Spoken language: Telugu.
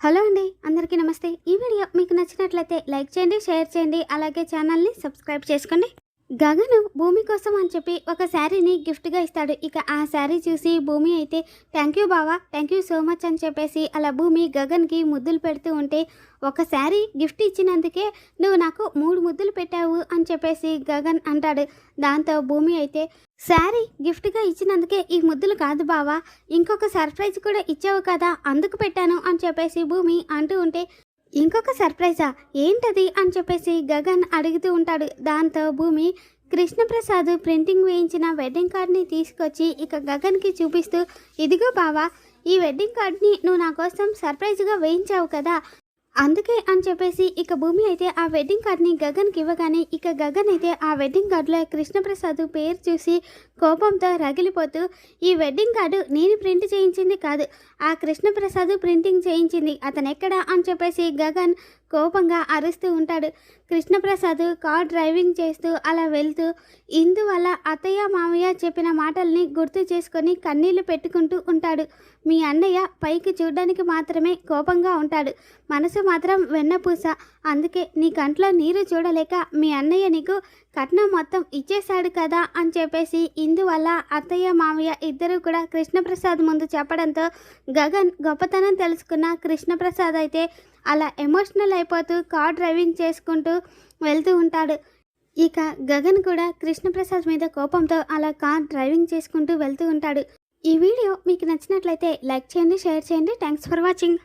హలో అండి అందరికీ నమస్తే. ఈ వీడియో మీకు నచ్చినట్లయితే లైక్ చేయండి షేర్ చేయండి అలాగే ఛానల్ని సబ్స్క్రైబ్ చేసుకోండి. గగను భూమి కోసం అని చెప్పి ఒక శారీని గిఫ్ట్గా ఇస్తాడు. ఇక ఆ శారీ చూసి భూమి అయితే థ్యాంక్ యూ బావా థ్యాంక్ యూ సో మచ్ అని చెప్పేసి అలా భూమి గగన్కి ముద్దులు పెడుతూ ఉంటే ఒక శారీ గిఫ్ట్ ఇచ్చినందుకే నువ్వు నాకు మూడు ముద్దులు పెట్టావు అని చెప్పేసి గగన్ అంటాడు. దాంతో భూమి అయితే శారీ గిఫ్ట్గా ఇచ్చినందుకే ఈ ముద్దులు కాదు బావా. ఇంకొక సర్ప్రైజ్ కూడా ఇచ్చావు కదా అందుకు పెట్టాను అని చెప్పేసి భూమి అంటూ ఉంటే ఇంకొక సర్ప్రైజా? ఏంటది? అని చెప్పేసి గగన్ అడుగుతూ ఉంటాడు. దాంతో భూమి కృష్ణప్రసాద్ ప్రింటింగ్ వేయించిన వెడ్డింగ్ కార్డ్ని తీసుకొచ్చి ఇక గగన్కి చూపిస్తూ ఇదిగో బావా ఈ వెడ్డింగ్ కార్డ్ని నువ్వు నా కోసం సర్ప్రైజ్గా వేయించావు కదా అందుకే అని చెప్పేసి ఇక భూమి అయితే ఆ వెడ్డింగ్ కార్డ్ని గగన్కి ఇవ్వగానే ఇక గగన్ అయితే ఆ వెడ్డింగ్ కార్డులో కృష్ణప్రసాద్ పేరు చూసి కోపంతో రగిలిపోతూ ఈ వెడ్డింగ్ కార్డు నేను ప్రింట్ చేయించింది కాదు. ఆ కృష్ణప్రసాద్ ప్రింటింగ్ చేయించింది. అతను ఎక్కడా? అని చెప్పేసి గగన్ కోపంగా అరుస్తూ ఉంటాడు. కృష్ణప్రసాద్ కార్ డ్రైవింగ్ చేస్తూ అలా వెళ్తూ ఇందువల్ల అత్తయ్య మామయ్య చెప్పిన మాటల్ని గుర్తు చేసుకొని కన్నీళ్ళు పెట్టుకుంటూ ఉంటాడు. మీ అన్నయ్య పైకి చూడడానికి మాత్రమే కోపంగా ఉంటాడు. మనసు మాత్రం వెన్నపూస అందుకే నీ కంట్లో నీరు చూడలేక మీ అన్నయ్య నీకు కట్నం మొత్తం ఇచ్చేశాడు కదా అని చెప్పేసి ఇందువల్ల అత్తయ్య మామయ్య ఇద్దరు కూడా కృష్ణప్రసాద్ ముందు చెప్పడంతో గగన్ గొప్పతనం తెలుసుకున్న కృష్ణప్రసాద్ అయితే అలా ఎమోషనల్ అయిపోతూ కార్ డ్రైవింగ్ చేసుకుంటూ వెళ్తూ ఉంటాడు. ఇక గగన్ కూడా కృష్ణప్రసాద్ మీద కోపంతో అలా కార్ డ్రైవింగ్ చేసుకుంటూ వెళ్తూ ఉంటాడు. ఈ వీడియో మీకు నచ్చినట్లయితే లైక్ చేయండి షేర్ చేయండి. Thanks for watching.